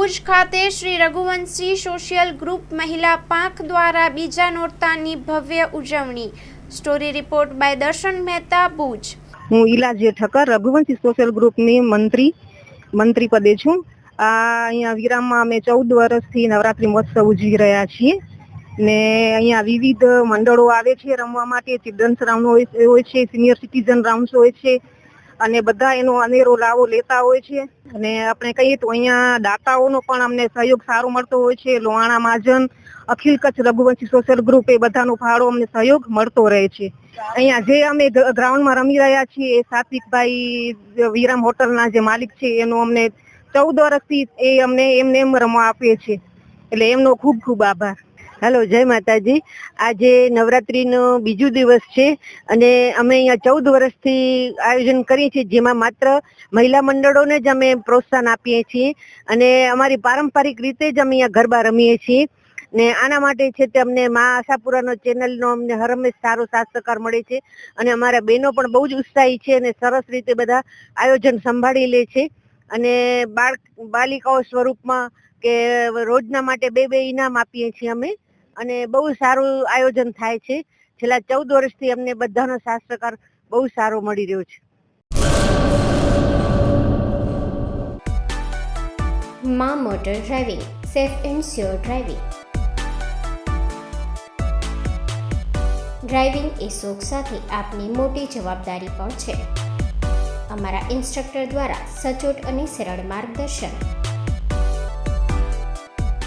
ભુજ ખાતે Shri Raghuvanshi social group મહિલા પાંખ દ્વારા બીજા નોરતાની ભવ્ય ઉજવણી. સ્ટોરી રિપોર્ટ બાય દર્શન મહેતા, ભુજ. હું ઈલાજી ઠક્કર, રઘુવંશી સોશિયલ ગ્રુપની મંત્રી મંત્રી પદે છું. આ અહીંયા વિરામમાં અમે ચૌદ વર્ષથી નવરાત્રી મહોત્સવ ઉજવી રહ્યા છીએ. ને અહીંયા વિવિધ મંડળો આવે છે રમવા માટે. ચિલ્ડ્રન્સ રાઉન્ડ હોય છે સિનિયર સિટીઝન રાઉન્ડ હોય છે. અને બધા એનો અનેરો લાવો લેતા હોય છે. અને આપણે કહીએ તો અહીંયા દાતાઓનો પણ અમને સહયોગ સારો મળતો હોય છે. લોહાણા મહાજન, અખિલ કચ્છ રઘુવંશી સોશિયલ ગ્રુપ એ બધાનો ફાળો અમને સહયોગ મળતો રહે છે. અહીંયા જે અમે ગ્રાઉન્ડમાં રમી રહ્યા છીએ, એ સાત્વિકભાઈ વિરામ હોટલના જે માલિક છે, એનો અમને ચૌદ વર્ષથી એ અમને એમને એમ રમવા આપે છે. એટલે એમનો ખૂબ ખૂબ આભાર. હેલો, જય માતાજી. આજે નવરાત્રીનો બીજો દિવસ છે અને અમે અહીંયા ચૌદ વર્ષથી આયોજન કરીએ છીએ, જેમાં માત્ર મહિલા મંડળોને જ અમે પ્રોત્સાહન આપીએ છીએ અને અમારી પારંપરિક રીતે જ અમે અહીંયા ગરબા રમીએ છીએ. ને આના માટે છે તે અમને મા આશાપુરાનો ચેનલનો અમને હર હંમેશ સારો સાથ સહકાર મળે છે અને અમારા બહેનો પણ બહુ જ ઉત્સાહી છે અને સરસ રીતે બધા આયોજન સંભાળી લે છે. અને બાળ, બાલિકાઓ સ્વરૂપમાં કે રોજના માટે બે બે ઇનામ આપીએ છીએ અમે. અને બહુ સારું આયોજન થાય છે. છેલ્લા ચૌદ વર્ષથી અમને બધાનો સહકાર બહુ સારો મળી રહ્યો છે. મા motor driving, safe and sure driving. Driving એ શોખ સાથે આપની મોટી જવાબદારી પણ છે. અમારા ઇન્સ્ટ્રક્ટર દ્વારા સચોટ અને સરળ માર્ગદર્શન